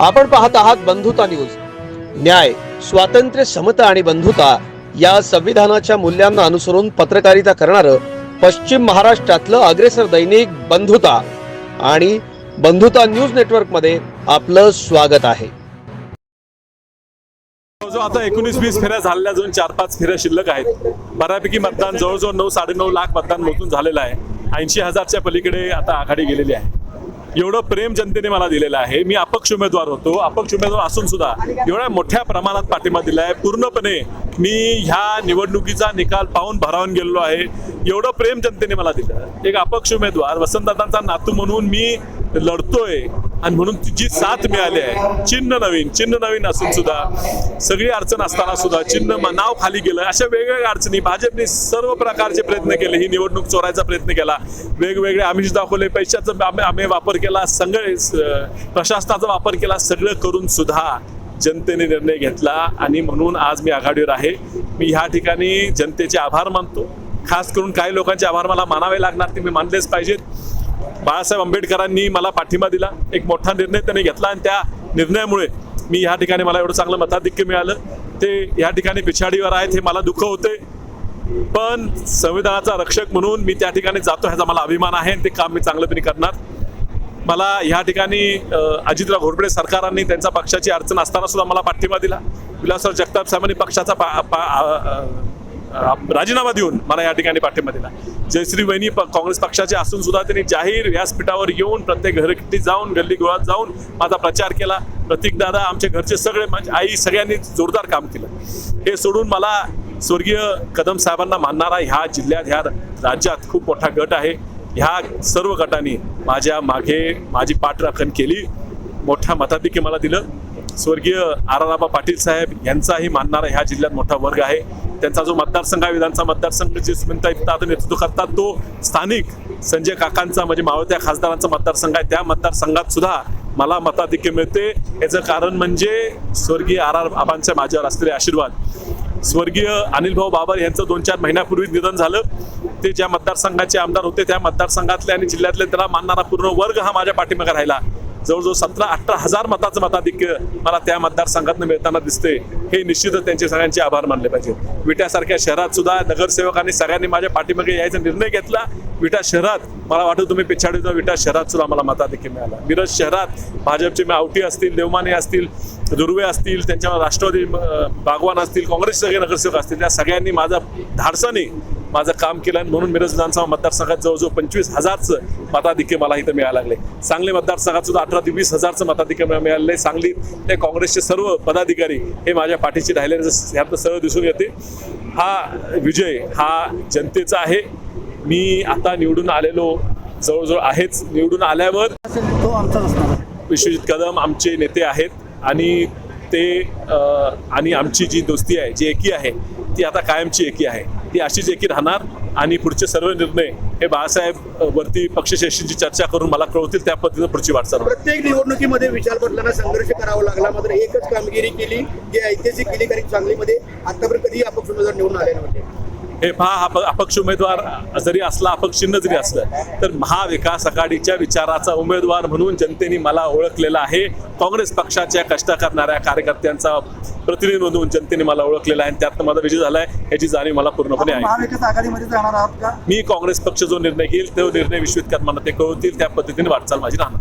आपण पाहत आहात बंधुता न्यूज. न्याय स्वातंत्र्य समता आणि बंधुता या संविधानाच्या मूल्यांना अनुसरून पत्रकारिता करणारं पश्चिम महाराष्ट्रातलं अग्रेसर दैनिक बंधुता आणि बंधुता न्यूज नेटवर्कमध्ये आपलं स्वागत आहे. जवळजवळ आता एकोणीस वीस फेऱ्या झालेल्या अजून चार पाच फेऱ्या शिल्लक आहेत. बऱ्यापैकी मतदान जवळजवळ नऊ साडेनऊ लाख मतदान मोजून झालेलं आहे. ऐंशी हजारच्या पलीकडे आता आघाडी गेलेली आहे. एवढं प्रेम जनतेने मला दिलेलं आहे. मी अपक्ष उमेदवार होतो. अपक्ष उमेदवार असून सुद्धा एवढ्या मोठ्या प्रमाणात पाठिंबा दिला आहे. पूर्णपणे मी ह्या निवडणुकीचा निकाल पाहून भरावून गेलेलो आहे. एवढं प्रेम जनतेने मला दिलं. एक अपक्ष उमेदवार वसंतदादांचा नातू म्हणून मी लढतोय. आणि म्हणून ती जी साथ मिळाली आहे. चिन्ह नवीन चिन्ह नवीन असून सुद्धा सगळी अडचण असताना सुद्धा चिन्ह म- नाव खाली गेलं. अशा वेगवेगळ्या अडचणी भाजपने सर्व प्रकारचे प्रयत्न केले. ही निवडणूक चोरायचा प्रयत्न केला. वेगवेगळे आमिष दाखवले पैशाचा आम्ही आम्ही वापर केला सगळे प्रशासनाचा वापर केला सगळं करून सुद्धा जनतेने निर्णय घेतला आणि म्हणून आज मी आघाडीवर आहे. मी ह्या ठिकाणी जनतेचे आभार मानतो. खास करून काही लोकांचे आभार मला मानावे लागणार ते मी मानलेच पाहिजेत. बाळासाहेब आंबेडकरांनी मला पाठिंबा दिला. एक मोठा निर्णय त्यांनी घेतला आणि त्या निर्णयामुळे मी ह्या ठिकाणी मला एवढं चांगलं मताधिक्य मिळालं. ते ह्या ठिकाणी पिछाडीवर आहेत हे मला दुःख होते पण संविधानाचा रक्षक म्हणून मी त्या ठिकाणी जातो ह्याचा मला अभिमान आहे आणि ते काम मी चांगलं करणार. मला ह्या ठिकाणी अजितराव घोरपडे सरकारांनी त्यांच्या पक्षाची अडचण असताना सुद्धा मला पाठिंबा दिला. विलासराव जगताप साहेबांनी पक्षाचा पा- पा- राजीनामा देऊन मला या ठिकाणी पाठिंबा दिला. जयश्री वहिनी काँग्रेस पक्षाचे असून सुद्धा त्यांनी जाहीर व्यासपीठावर येऊन प्रत्येक घरगट्टी जाऊन गल्ली गोळात जाऊन माझा प्रचार केला. प्रतीक दादा आमचे घरचे सगळे माझी आई सगळ्यांनी जोरदार काम केलं. हे सोडून मला स्वर्गीय कदम साहेबांना मानणारा ह्या जिल्ह्यात ह्या राज्यात खूप मोठा गट आहे. ह्या सर्व गटांनी माझ्या मागे माझी पाठराखण केली. मोठ्या मताधिक्य मला दिलं. स्वर्गीय आराराबा पाटील साहेब यांचाही मानणारा ह्या जिल्ह्यात मोठा वर्ग आहे. त्यांचा जो मतदारसंघ आहे विधानसभा मतदारसंघ जे स्मिता आता नेतृत्व करतात तो स्थानिक संजय काकांचा म्हणजे मावळत्या खासदारांचा मतदारसंघ आहे. त्या मतदारसंघात सुद्धा मला मताधिक्य मिळते. याचं कारण म्हणजे स्वर्गीय आर आर बाबांच्या माझ्यावर असलेले आशीर्वाद. स्वर्गीय अनिल भाऊ बाबर यांचं दोन चार महिन्यापूर्वी निधन झालं. ते ज्या मतदारसंघाचे आमदार होते त्या मतदारसंघातले आणि जिल्ह्यातले त्याला मानणारा पूर्ण वर्ग हा माझ्या पाठीमागे राहिला. जवळजवळ सतरा अठरा हजार मताचं मताधिक्य मला त्या मतदारसंघातून मिळताना दिसते हे निश्चितच त्यांचे सगळ्यांचे आभार मानले पाहिजे विट्यासारख्या शहरात सुद्धा नगरसेवकांनी सगळ्यांनी माझ्या पाठीमागे यायचा निर्णय घेतला. विटा शहरात मला वाटतं तुम्ही पिछाडीचा विटा शहरात सुद्धा मला मताधिक्य मिळाला. मिरज शहरात भाजपचे आवटी असतील देवमाने असतील दुर्वे असतील त्यांच्या राष्ट्रवादी बागवान असतील काँग्रेसचे सगळे नगरसेवक असतील त्या सगळ्यांनी माझा धाडसाने माझं काम केलं आणि म्हणून मिरज विधानसभा मतदारसंघात जवळजवळ पंचवीस हजारचं मताधिक्य मला इथं मिळायला लागले. सांगली मतदारसंघात सुद्धा अठरा ते वीस हजारचं मताधिक्य मला मिळालेलं आहे. सांगलीत ते काँग्रेसचे सर्व पदाधिकारी हे माझ्या पाठीशी राहिलेले ह्यातनं सरळ दिसून येते. हा विजय हा जनतेचा आहे. मी आता निवडून आलेलो जवळजवळ आहेच. निवडून आल्यावर तो विश्वजित कदम आमचे नेते आहेत आणि ते आणि आमची जी दोस्ती आहे जी एकी आहे ती आता कायमची एकी आहे. ती अशीच एकी राहणार. आणि पुढचे सर्व निर्णय हे बाळासाहेब वरती पक्षश्रेष्ठींची चर्चा करून मला कळवतील त्या पद्धतीनं पुढची वाटचाल प्रत्येक निवडणुकीमध्ये विशाल पाटलांना संघर्ष करावा लागला. मात्र एकच कामगिरी केली जी ऐतिहासिक केली कारण सांगलीमध्ये आतापर्यंत कधी अपक्ष उमेदवार निवडून आले नव्हते. हे पहा हा अपक्ष उमेदवार जरी असला अपक्ष चिन्ह जरी असलं तर महाविकास आघाडीच्या विचाराचा उमेदवार म्हणून जनतेने मला ओळखलेला आहे. काँग्रेस पक्षाच्या कष्ट करणाऱ्या कार्यकर्त्यांचा प्रतिनिधी म्हणून जनतेने मला ओळखलेला आहे. आणि त्यातनं माझा विजय झालाय याची जाणीव मला पूर्णपणे आहे. मी काँग्रेस पक्ष जो निर्णय घेईल तो निर्णय विश्वित करताना ते कळवतील त्या पद्धतीने वाटचाल माझी राहणार.